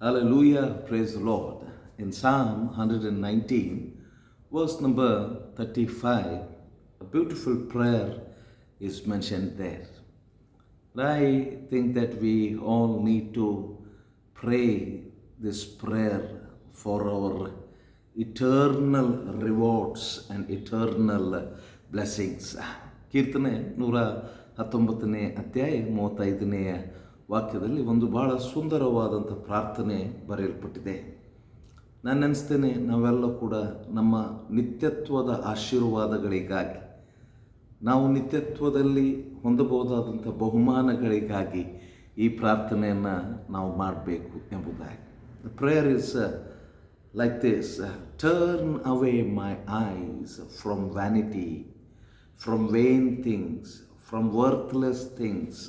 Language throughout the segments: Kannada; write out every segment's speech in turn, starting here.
Hallelujah, praise the Lord. In Psalm 119, verse number 35, a beautiful prayer is mentioned there. I think that we all need to pray this prayer for our eternal rewards and eternal blessings. ಕೀರ್ತನೆ ನೂರ ಹತ್ತೊಂಬತ್ತನೇ ಅಧ್ಯಾಯ ಮೂವತ್ತೈದನೆಯ ವಾಕ್ಯದಲ್ಲಿ ಒಂದು ಬಹಳ ಸುಂದರವಾದಂಥ ಪ್ರಾರ್ಥನೆ ಬರೆಯಲ್ಪಟ್ಟಿದೆ. ನಾನು ಅನಿಸ್ತೇನೆ ನಾವೆಲ್ಲ ಕೂಡ ನಮ್ಮ ನಿತ್ಯತ್ವದ ಆಶೀರ್ವಾದಗಳಿಗಾಗಿ, ನಾವು ನಿತ್ಯತ್ವದಲ್ಲಿ ಹೊಂದಬಹುದಾದಂಥ ಬಹುಮಾನಗಳಿಗಾಗಿ ಈ ಪ್ರಾರ್ಥನೆಯನ್ನು ನಾವು ಮಾಡಬೇಕು ಎಂಬುದಾಗಿ. The prayer is like this turn away my eyes from vanity from vain things from worthless things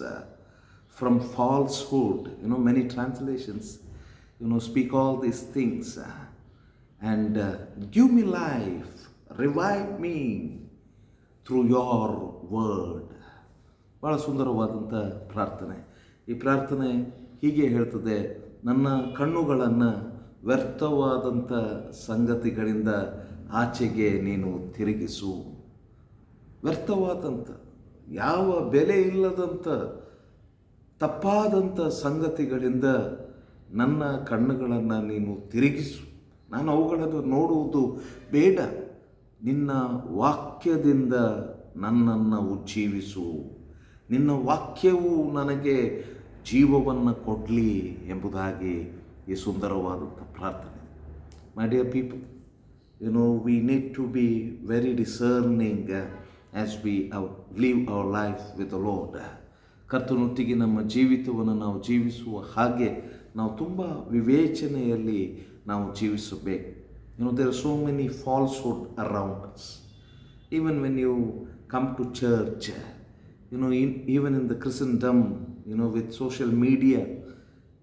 from falsehood you know many translations you know speak all these things uh, and uh, give me life revive me through your word ಭಾಳ ಸುಂದರವಾದಂಥ ಪ್ರಾರ್ಥನೆ ಈ ಪ್ರಾರ್ಥನೆ ಹೀಗೆ ಹೇಳ್ತದೆ ನನ್ನ ಕಣ್ಣುಗಳನ್ನು ವ್ಯರ್ಥವಾದಂಥ ಸಂಗತಿಗಳಿಂದ ಆಚೆಗೆ ನೀನು ತಿರುಗಿಸು ವ್ಯರ್ಥವಾದಂಥ ಯಾವ ಬೆಲೆ ಇಲ್ಲದಂಥ ತಪ್ಪಾದಂಥ ಸಂಗತಿಗಳಿಂದ ನನ್ನ ಕಣ್ಣುಗಳನ್ನು ನೀನು ತಿರುಗಿಸು. ನಾನು ಅವುಗಳನ್ನು ನೋಡುವುದು ಬೇಡ. ನಿನ್ನ ವಾಕ್ಯದಿಂದ ನನ್ನನ್ನು ಉಜ್ಜೀವಿಸು. ನಿನ್ನ ವಾಕ್ಯವು ನನಗೆ ಜೀವವನ್ನು ಕೊಡಲಿ ಎಂಬುದಾಗಿ ಈ ಸುಂದರವಾದಂಥ ಪ್ರಾರ್ಥನೆ. My dear people you know we need to be very discerning as we uh live our life with Lord ಕರ್ತನೊಟ್ಟಿಗೆ ನಮ್ಮ ಜೀವಿತವನ್ನು ನಾವು ಜೀವಿಸುವ ಹಾಗೆ ನಾವು ತುಂಬ ವಿವೇಚನೆಯಲ್ಲಿ ನಾವು ಜೀವಿಸಬೇಕು You know, there are so many falsehood around us. Even when you come to church, you know, in, even in the Christendom, you know, with social media,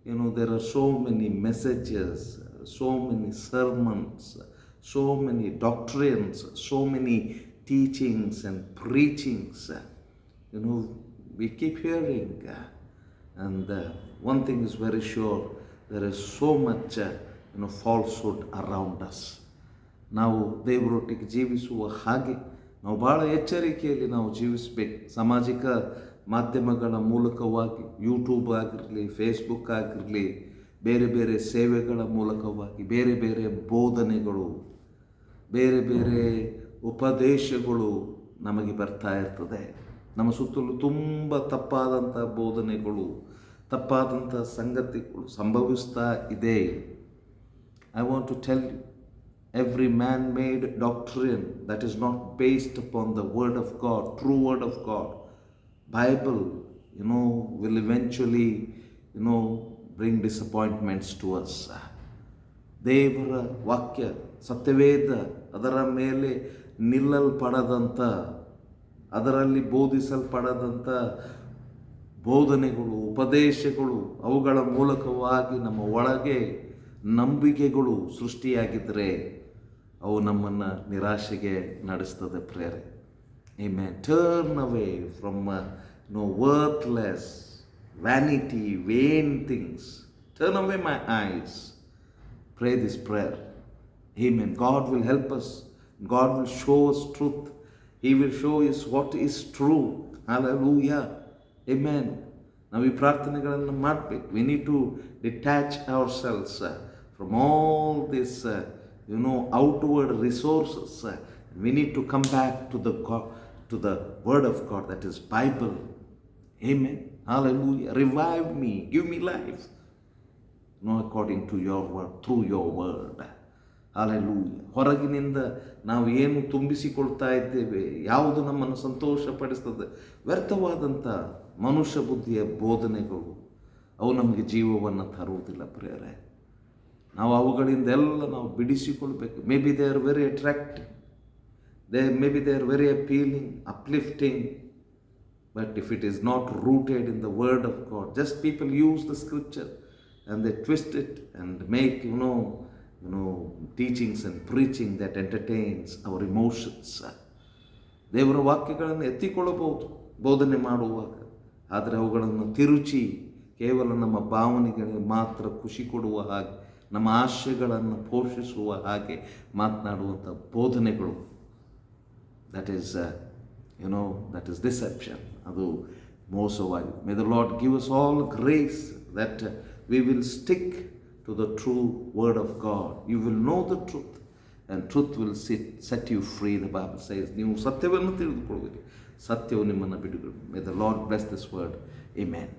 you know, there are so many messages, so many sermons, so many doctrines, so many teachings and preachings. You know, we keep hearing. And uh, one thing is very sure there is so much. Uh, you know, falsehood around us. ನಾವು ದೇವರೊಟ್ಟಿಗೆ ಜೀವಿಸುವ ಹಾಗೆ ನಾವು ಭಾಳ ಎಚ್ಚರಿಕೆಯಲ್ಲಿ ನಾವು ಜೀವಿಸಬೇಕು ಸಾಮಾಜಿಕ ಮಾಧ್ಯಮಗಳ ಮೂಲಕವಾಗಿ ಯೂಟ್ಯೂಬ್ ಆಗಿರಲಿ ಫೇಸ್ಬುಕ್ ಆಗಿರಲಿ ಬೇರೆ ಬೇರೆ ಸೇವೆಗಳ ಮೂಲಕವಾಗಿ ಬೇರೆ ಬೇರೆ ಬೋಧನೆಗಳು ಬೇರೆ ಬೇರೆ ಉಪದೇಶಗಳು ನಮಗೆ ಬರ್ತಾ ಇರ್ತದೆ ನಮ್ಮ ಸುತ್ತಲೂ ತುಂಬ ತಪ್ಪಾದಂಥ ಬೋಧನೆಗಳು ತಪ್ಪಾದಂಥ ಸಂಗತಿಗಳು ಸಂಭವಿಸ್ತಾ ಇದೆ. I want to tell you every man made doctrine that is not based upon the word of God true word of God Bible you know will eventually you know bring disappointments to us ದೇವರ ವಾಕ್ಯ, ಸತ್ಯವೇದ ಅದರ ಮೇಲೆ ನಿಲ್ಲಲ್ಪಡದಂಥ ಅದರಲ್ಲಿ ಬೋಧಿಸಲ್ಪಡದಂಥ ಬೋಧನೆಗಳು, ಉಪದೇಶಗಳು ಅವುಗಳ ಮೂಲಕವಾಗಿ ನಮ್ಮ ಒಳಗೆ ನಂಬಿಕೆಗಳು ಸೃಷ್ಟಿಯಾಗಿದ್ದರೆ ಅವು ನಮ್ಮನ್ನು ನಿರಾಶೆಗೆ ನಡೆಸ್ತದೆ ಪ್ರೇರೆ. ಈ may turn away from no worthless vanity vain things turn away my eyes pray this prayer Amen. God will help us God will show us truth. He will show us what is true. Hallelujah. Amen. ನಾವು ಈ ಪ್ರಾರ್ಥನೆಗಳನ್ನು ಮಾಡಬೇಕು we need to detach ourselves from all this you know outward resources we need to come back to the to the word of God that is Bible Amen. Hallelujah. Revive me. Give me life. No, according to your word, through your word. Hallelujah. ಹೊರಗಿನಿಂದ ನಾವು ಏನು ತುಂಬಿಸಿಕೊಳ್ತಾ ಇದ್ದೇವೆ ಯಾವುದು ನಮ್ಮನ್ನು ಸಂತೋಷಪಡಿಸ್ತದೆ? ವ್ಯರ್ಥವಾದಂಥ ಮನುಷ್ಯ ಬುದ್ಧಿಯ ಬೋಧನೆಗಳು ಅವು ನಮಗೆ ಜೀವವನ್ನು ತರುವುದಿಲ್ಲ ಪ್ರೇರೆ ನಾವು ಅವುಗಳಿಂದೆಲ್ಲ ನಾವು ಬಿಡಿಸಿಕೊಳ್ಬೇಕು. Maybe they are very attractive they maybe they are very appealing uplifting but if it is not rooted in the word of God just people use the scripture and they twist it and make you know, you know, teachings and preaching that entertains our emotions. ದೇವರ ವಾಕ್ಯಗಳನ್ನು ಎತ್ತಿಕೊಳ್ಳಬಹುದು ಬೋಧನೆ ಮಾಡುವಾಗ. ಆದರೆ ಅವುಗಳನ್ನು ತಿರುಚಿ ಕೇವಲ ನಮ್ಮ ಭಾವನೆಗಳಿಗೆ ಮಾತ್ರ ಖುಷಿ ಕೊಡುವ ಹಾಗೆ ನಮ್ಮ ಆಶಯಗಳನ್ನು ಪೋಷಿಸುವ ಹಾಗೆ ಮಾತನಾಡುವಂಥ ಬೋಧನೆಗಳು. That is you know that is deception ಅದು ಮೋಸವಾಗಿ may the Lord give us all grace that we will stick to the true word of God you will know the truth and truth will sit set you free the Bible says ನೀವು ಸತ್ಯವನ್ನು ತಿಳಿದುಕೊಳ್ಳುವಿರಿ ಸತ್ಯವು ನಿಮ್ಮನ್ನು ಬಿಡುಗಡೆ may the Lord bless this word amen